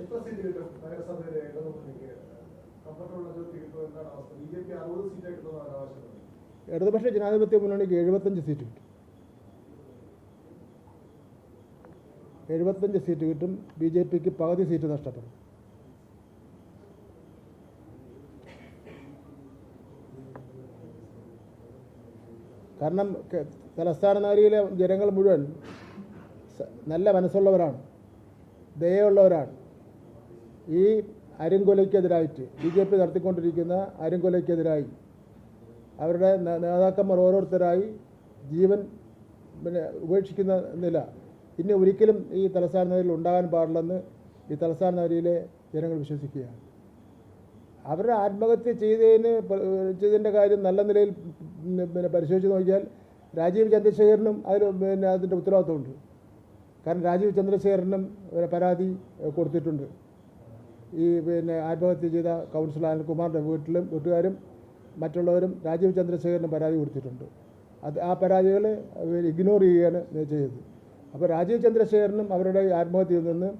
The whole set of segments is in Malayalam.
എത്ര സീറ്റ് കിട്ടും നഗരസഭയിലെ ഇടതുപക്ഷ ജനാധിപത്യ മുന്നണിക്ക് എഴുപത്തഞ്ച് സീറ്റ് കിട്ടും. എഴുപത്തഞ്ച് സീറ്റ് കിട്ടും. ബി ജെ പിക്ക് പകുതി സീറ്റ് നഷ്ടപ്പെടും. കാരണം തലസ്ഥാന നഗരിയിലെ ജനങ്ങൾ മുഴുവൻ നല്ല മനസ്സുള്ളവരാണ്. ദയുള്ളവരാണ് ഈ അരുംകൊലയ്ക്കെതിരായിട്ട് ബി ജെ പി നടത്തിക്കൊണ്ടിരിക്കുന്ന അരുംകൊലയ്ക്കെതിരായി അവരുടെ നേതാക്കന്മാർ ഓരോരുത്തരായി ജീവൻ പിന്നെ ഉപേക്ഷിക്കുന്ന നില. ഇനി ഒരിക്കലും ഈ തലസ്ഥാന നഗരിയിൽ ഉണ്ടാകാൻ പാടില്ലെന്ന് ഈ തലസ്ഥാന നഗരിയിലെ ജനങ്ങൾ വിശ്വസിക്കുകയാണ്. അവരുടെ ആത്മഹത്യ ചെയ്തതിന് ചെയ്തതിന്റെ കാര്യം നല്ല നിലയിൽ പിന്നെ പരിശോധിച്ച് നോക്കിയാൽ രാജീവ് ചന്ദ്രശേഖരനും അതിൽ പിന്നെ അതിന്റെ ഉത്തരവാദിത്വമുണ്ട്. കാരണം രാജീവ് ചന്ദ്രശേഖരനും പരാതി കൊടുത്തിട്ടുണ്ട്. ഈ പിന്നെ ആത്മഹത്യ ചെയ്ത കൗൺസിലർ അനിൽകുമാറിന്റെ വീട്ടിലും വീട്ടുകാരും മറ്റുള്ളവരും രാജീവ് ചന്ദ്രശേഖരനും പരാതി കൊടുത്തിട്ടുണ്ട്. അത് ആ പരാതികൾ ഇഗ്നോർ ചെയ്യുകയാണ് ചെയ്തത്. അപ്പോൾ രാജീവ് ചന്ദ്രശേഖരനും അവരുടെ ആത്മഹത്യയിൽ നിന്ന്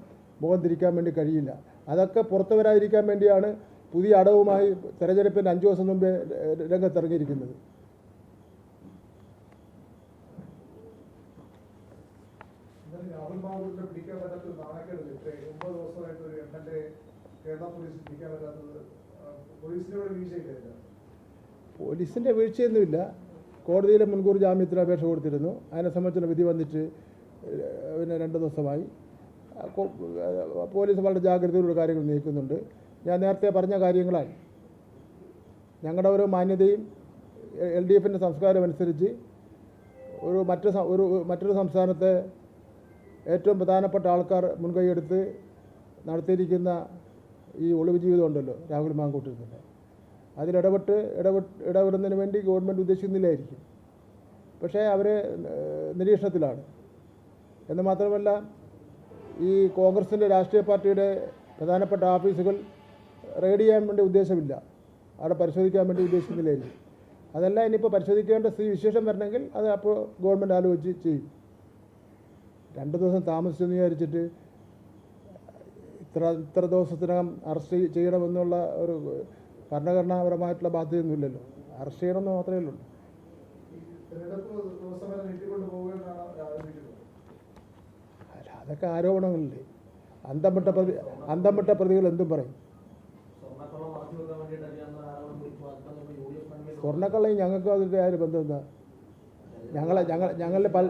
മുഖം തിരിക്കാൻ വേണ്ടി കഴിയില്ല. അതൊക്കെ പുറത്തു വരാതിരിക്കാൻ വേണ്ടിയാണ് പുതിയ അടവുമായി തെരഞ്ഞെടുപ്പിന് അഞ്ച് ദിവസം മുമ്പേ രംഗത്തിറങ്ങിയിരിക്കുന്നത്. രാഹുൽ ബാബുവിന്റെ പിടിക്കാൻ പറ്റാത്ത ഇത്ര ഒമ്പത് ദിവസമായിട്ട് ഒരു എ കേരള പോലീസിന്റെ വീഴ്ചയൊന്നുമില്ല. കോടതിയിലെ മുൻകൂർ ജാമ്യത്തിന് അപേക്ഷ കൊടുത്തിരുന്നു. അതിനെ സംബന്ധിച്ചുള്ള വിധി വന്നിട്ട് പിന്നെ രണ്ട് ദിവസമായി. പോലീസ് വളരെ ജാഗ്രതയോടെ കാര്യങ്ങൾ നീക്കുന്നുണ്ട് ഞാൻ നേരത്തെ പറഞ്ഞ കാര്യങ്ങളാണ്. ഞങ്ങളുടെ ഒരു മാന്യതയും എൽ ഡി എഫിന്റെ സംസ്കാരം അനുസരിച്ച് ഒരു മറ്റു ഒരു മറ്റൊരു സംസ്ഥാനത്തെ ഏറ്റവും പ്രധാനപ്പെട്ട ആൾക്കാർ മുൻകൈയെടുത്ത് നടത്തിയിരിക്കുന്ന ഈ ഒളിവ് ജീവിതം ഉണ്ടല്ലോ രാഹുൽ മാങ്കൂട്ടിരുന്നില്ല അതിലിടപെട്ട് ഇടപെട്ട് ഇടപെടുന്നതിന് വേണ്ടി ഗവൺമെന്റ് ഉദ്ദേശിക്കുന്നില്ലായിരിക്കും. പക്ഷേ അവർ നിരീക്ഷണത്തിലാണ്. എന്ന് മാത്രമല്ല ഈ കോൺഗ്രസിന്റെ രാഷ്ട്രീയ പാർട്ടിയുടെ പ്രധാനപ്പെട്ട ഓഫീസുകൾ റെയ്ഡ് ചെയ്യാൻ വേണ്ടി ഉദ്ദേശമില്ല. അവിടെ പരിശോധിക്കാൻ വേണ്ടി ഉദ്ദേശിക്കുന്നില്ലായിരിക്കും. അതെല്ലാം ഇനിയിപ്പോൾ പരിശോധിക്കേണ്ട സ്ഥിതി വിശേഷം വരണമെങ്കിൽ അത് അപ്പോൾ ഗവൺമെന്റ് ആലോചിച്ച് ചെയ്യും. രണ്ട് ദിവസം താമസിച്ചെന്ന് വിചാരിച്ചിട്ട് ഇത്ര ഇത്ര ദിവസത്തിനകം അറസ്റ്റ് ചെയ്യണമെന്നുള്ള ഒരു ഭരണഘടനാപരമായിട്ടുള്ള ബാധ്യതയൊന്നുമില്ലല്ലോ. അറസ്റ്റ് ചെയ്യണമെന്ന് മാത്രമേ ഉള്ളൂ. അല്ല അതൊക്കെ ആരോപണങ്ങളില്ലേ? അന്തംവിട്ട പ്രതി അന്തംവിട്ട പ്രതികൾ എന്തും പറയും. സ്വർണക്കള്ളയും ഞങ്ങൾക്ക് അതിന്റെ ആര് ബന്ധം എന്താ? ഞങ്ങളെ ഞങ്ങൾ ഞങ്ങളുടെ പല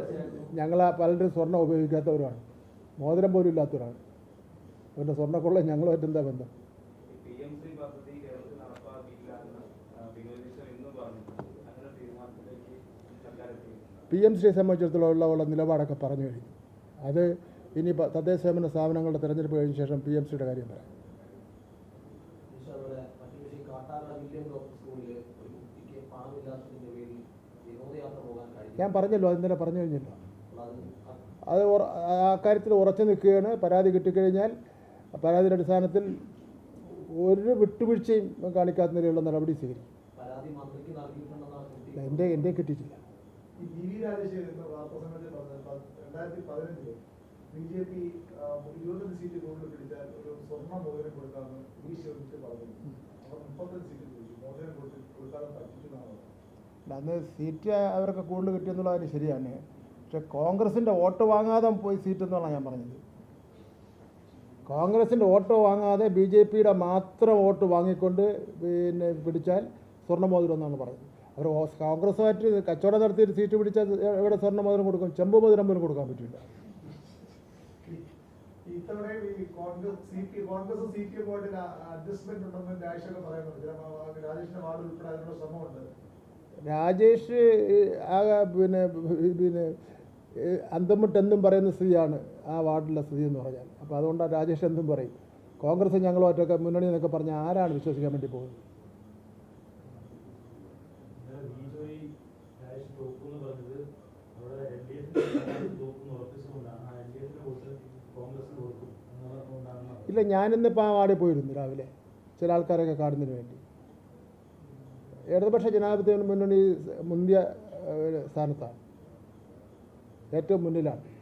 ഞങ്ങളെ പലരും സ്വർണം ഉപയോഗിക്കാത്തവരാണ് മോതിരം പോലും ഇല്ലാത്തവരാണ്. പിന്നെ സ്വർണക്കൊള്ള ഞങ്ങളുമായിട്ട് എന്താ ബന്ധം? പി എം സിയെ സംബന്ധിച്ചിടത്തോളം ഉള്ള നിലപാടൊക്കെ പറഞ്ഞു കഴിഞ്ഞു. അത് ഇനി തദ്ദേശ സ്വയംഭരണ സ്ഥാപനങ്ങളുടെ തിരഞ്ഞെടുപ്പ് കഴിഞ്ഞ ശേഷം പി എം സിയുടെ കാര്യം പറയാം. ഞാൻ പറഞ്ഞല്ലോ അതിന് തന്നെ പറഞ്ഞു കഴിഞ്ഞല്ലോ. അത് അക്കാര്യത്തിൽ ആ കാര്യത്തിൽ ഉറച്ചു നിൽക്കുകയാണ്. പരാതി കിട്ടിക്കഴിഞ്ഞാൽ പരാതിയുടെ അടിസ്ഥാനത്തിൽ ഒരു വിട്ടുവീഴ്ചയും കാണിക്കാത്ത നിലയിലുള്ള നടപടി സ്വീകരിക്കും. എന്റെ എന്റെ കിട്ടിയിട്ടില്ല. ബി ജെ പി ഇരുപത്തഞ്ച് സീറ്റ് കൂടുതൽ പിടിച്ചാൽ ഒരു സ്വർണ മോതിരം കൊടുക്കാമെന്ന് വി ശിവൻക്ക് പറഞ്ഞു. അവർ മുപ്പത്തഞ്ച് സീറ്റ് പിടിച്ചു. മോതിരം കൊടുത്ത് കൊടുക്കാതെ പറ്റിച്ചു അന്ന് സീറ്റ് അവർക്ക് കൂടുതൽ കിട്ടിയെന്നുള്ള കാര്യം ശരിയാണ്. പക്ഷെ കോൺഗ്രസിന്റെ വോട്ട് വാങ്ങാതെ പോയി സീറ്റ് എന്നാണ് ഞാൻ പറഞ്ഞത്. കോൺഗ്രസിന്റെ വോട്ട് വാങ്ങാതെ ബി ജെ പിയുടെ മാത്രം വോട്ട് വാങ്ങിക്കൊണ്ട് പിന്നെ പിടിച്ചാൽ സ്വർണമോതിരം എന്നാണ് പറയുന്നത്. അവർ കോൺഗ്രസുമായിട്ട് കച്ചവടം നടത്തിയിട്ട് സീറ്റ് പിടിച്ചാൽ എവിടെ സ്വർണമോതിരം കൊടുക്കും? ചെമ്പ് മോതിരം പോലും കൊടുക്കാൻ പറ്റില്ല. രാജേഷ് പിന്നെ പിന്നെ ഈ അന്തം പറയുന്ന സ്ഥിതിയാണ് ആ വാർഡിലെ സ്ഥിതി എന്ന് പറഞ്ഞാൽ. അപ്പോൾ അതുകൊണ്ടാണ് രാജേഷ് എന്തും പറയും. കോൺഗ്രസ് ഞങ്ങളുമായിട്ടൊക്കെ മുന്നണി എന്നൊക്കെ പറഞ്ഞാൽ ആരാണ് വിശ്വസിക്കാൻ വേണ്ടി പോകുന്നത്? ഇല്ല ഞാനിന്നിപ്പോൾ ആ വാർഡിൽ പോയിരുന്നു രാവിലെ. ചില ആൾക്കാരൊക്കെ കാണുന്നതിന് വേണ്ടി. ഇടതുപക്ഷ ജനാധിപത്യ മുന്നണി മുന്തിയ സ്ഥാനത്താണ്. ഏറ്റവും മുന്നിലാണ്.